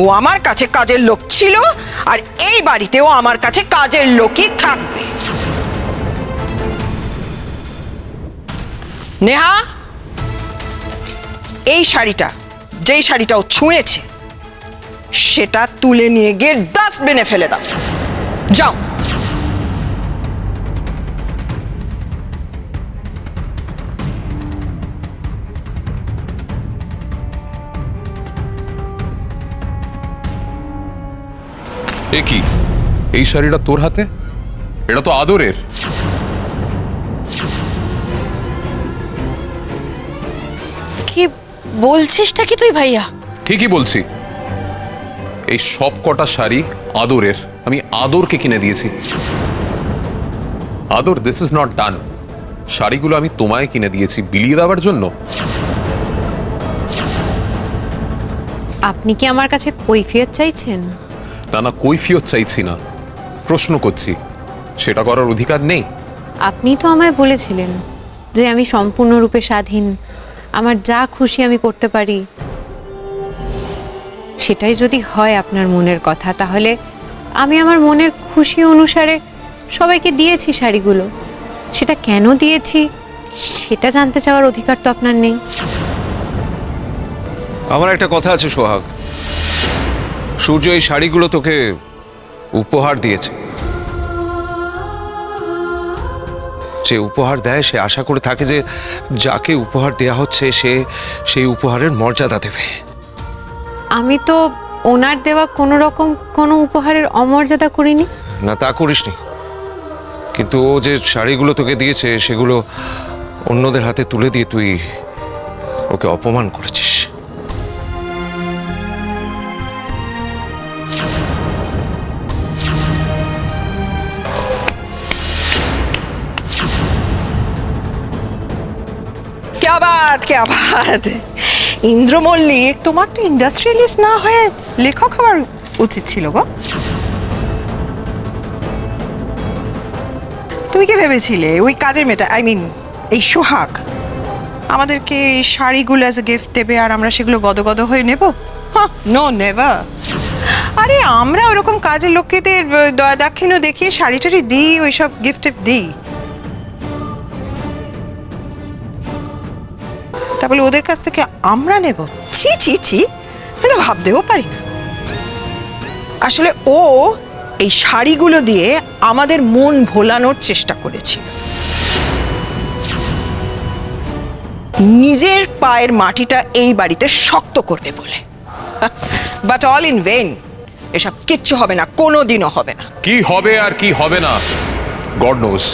ও আমার কাছে কাজের লোক ছিল, আর এই বাড়িতেও আমার কাছে কাজের লোকই থাকবে। নেহা! এই শাড়িটা, যেই শাড়িটা ও ছুঁয়েছে, সেটা তুলে নিয়ে গিয়ে ডাস্টবিনে ফেলে দাও। যাও। এ কি? এই শাড়িটা তোর হাতে? এটা তো আদরের। কি বলছিসটা কি তুই ভাইয়া? ঠিকই বলছি। এই সব কটা শাড়ি আদরের। আমি আদরকে কিনে দিয়েছি। আদর দিস ইজ নট ডান শাড়িগুলো আমি তোমায় কিনে দিয়েছি। বিলিয়ে দেওয়ার জন্য। আপনি কি আমার কাছে কৈফিয়ত চাইছেন? না না কৈফিয়ত চাইছি না। প্রশ্ন করছি সেটা করার অধিকার নেই? আপনি তো আমায় বলেছিলেন যে আমি সম্পূর্ণরূপে স্বাধীন। আমার যা খুশি আমি করতে পারি। সেটাই যদি হয় আপনার মনের কথা তাহলে আমি আমার মনের খুশি অনুসারে সবাইকে দিয়েছি শাড়িগুলো। সেটা কেন দিয়েছি সেটা জানতে চাওয়ার অধিকার তো আপনার নেই। আমার একটা কথা আছে সোহাগ। সূর্য এই শাড়িগুলো তোকে উপহার দিয়েছে। যে উপহার দেয় সে আশা করে থাকে যে যাকে উপহার দেয়া হচ্ছে সে সেই উপহারের মর্যাদা দেবে। আমি তো ওনার দেওয়া কোনো রকম কোনো উপহারের অমর্যাদা করিনি। না তা করিসনি। কিন্তু ও যে শাড়িগুলো তোকে দিয়েছে সেগুলো অন্যদের হাতে তুলে দিয়ে তুই ওকে অপমান করেছিস। আবার কে আবার ইন্দ্র মল্লিক তোমার তো ইন্ডাস্ট্রিয়ালিস্ট না হয়ে লেখক হওয়ার উচিত ছিল গো। তুমি কি ভেবেছিলে? ওই কাজের মেয়েটা আই মিন এই সোহাগ, আমাদেরকে শাড়িগুলো অ্যাজ এ গিফট দেবে আর আমরা সেগুলো গদগদ হয়ে নেব? নো নেভার আরে, আমরা ওরকম কাজের লোকেদের দয়া দাক্ষিণ্য দেখিয়ে শাড়ি টাড়ি দিই, ওইসব গিফট দিই। তা বলে ওদের কাছ থেকে আমরা নেব। ছি ছি ছি। এটা ভাবতেও পারি না। আসলে ও এই শাড়িগুলো দিয়ে আমাদের মন ভোলানোর চেষ্টা করেছিল। নিজের পায়ের মাটিটা এই বাড়িতে শক্ত করবে বলে। বাট অল ইন ভেন এসব কিচ্ছু হবে না কোনো দিনও হবে না। কি হবে আর কি হবে না? God nose